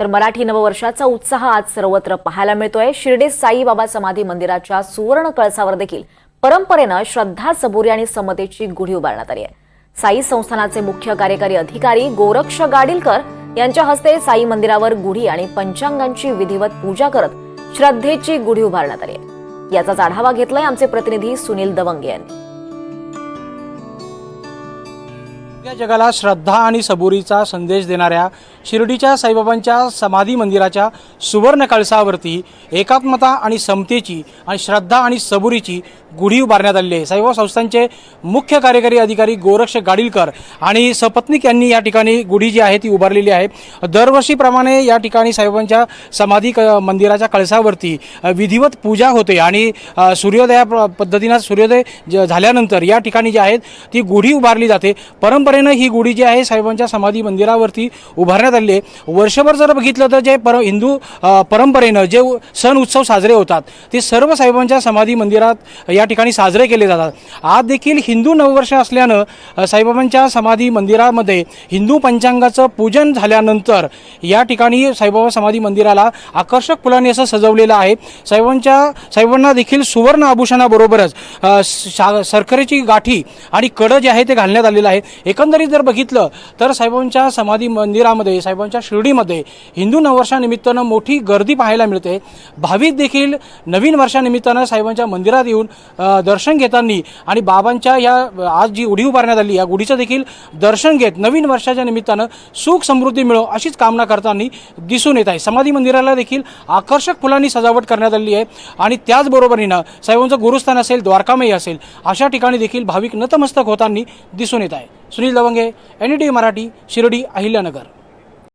तर मराठी नववर्षाचा उत्साह आज सर्वत्र पाहायला मिळतोय. शिर्डी साईबाबा समाधी मंदिराच्या सुवर्ण कळसावर देखील परंपरेनं श्रद्धा सबुरी आणि समतेची गुढी उभारण्यात आली आहे. साई संस्थानाचे मुख्य कार्यकारी अधिकारी गोरक्ष गाडीलकर यांच्या हस्ते साई मंदिरावर गुढी आणि पंचांगांची विधिवत पूजा करत श्रद्धेची गुढी उभारण्यात आली आहे. याचाच आढावा घेतलाय आमचे प्रतिनिधी सुनील दवंगे यांनी. या जगाला श्रद्धा आणि सबुरीचा संदेश देणाऱ्या शिर्डीच्या साईबाबांच्या समाधी मंदिराच्या सुवर्ण कळसावरती एकात्मता आणि समतेची आणि श्रद्धा आणि सबुरीची गुढी उभारण्यात आलेली आहे. साईबाबा संस्थांचे मुख्य कार्यकारी अधिकारी गोरक्ष गाडीलकर आणि सपत्निक यांनी या ठिकाणी गुढी जी आहे ती उभारलेली आहे. दरवर्षीप्रमाणे या ठिकाणी साईबाबांच्या समाधी क मंदिराच्या कळसावरती विधिवत पूजा होते आणि सूर्योदया पद्धतीनं सूर्योदय झाल्यानंतर या ठिकाणी जी आहेत ती गुढी उभारली जाते. परंपरेनं ही गुढी जी आहे साहेबांच्या समाधी मंदिरावरती उभारण्यात आली आहे. वर्षभर जर बघितलं तर जे पर हिंदू परंपरेनं जे सण उत्सव साजरे होतात ते सर्व साहेबांच्या समाधी मंदिरात या ठिकाणी साजरे केले जातात. आज देखील हिंदू नववर्ष असल्यानं साईबाबांच्या समाधी मंदिरामध्ये हिंदू पंचांगाचं पूजन झाल्यानंतर या ठिकाणी साईबाबा समाधी मंदिराला आकर्षक फुलांनी असं सजवलेलं आहे. साहेबांच्या साहेबांना देखील सुवर्ण आभूषणाबरोबरच शा सरकारीची गाठी आणि कडं जे आहे ते घालण्यात आलेलं आहे. एकंदरीत जर बघितलं तर साहेबांच्या समाधी मंदिरामध्ये साहेबांच्या शिर्डीमध्ये हिंदू नववर्षानिमित्तानं मोठी गर्दी पाहायला मिळते. भाविक देखील नवीन वर्षानिमित्तानं साहेबांच्या मंदिरात येऊन दर्शन घेताना आणि बाबांच्या या आज जी उडी उभारण्यात आली या गुढीचं देखील दर्शन घेत नवीन वर्षाच्या निमित्तानं सुख समृद्धी मिळो अशीच कामना करताना दिसून येत आहे. समाधी मंदिराला देखील आकर्षक फुलांनी सजावट करण्यात आली आहे आणि त्याचबरोबरीनं साहेबांचं गुरुस्थान असेल द्वारकामयी असेल अशा ठिकाणी देखील भाविक नतमस्तक होताना दिसून येत आहे. Sunil Davange N D Marathi Shirdi Ahilyanagar.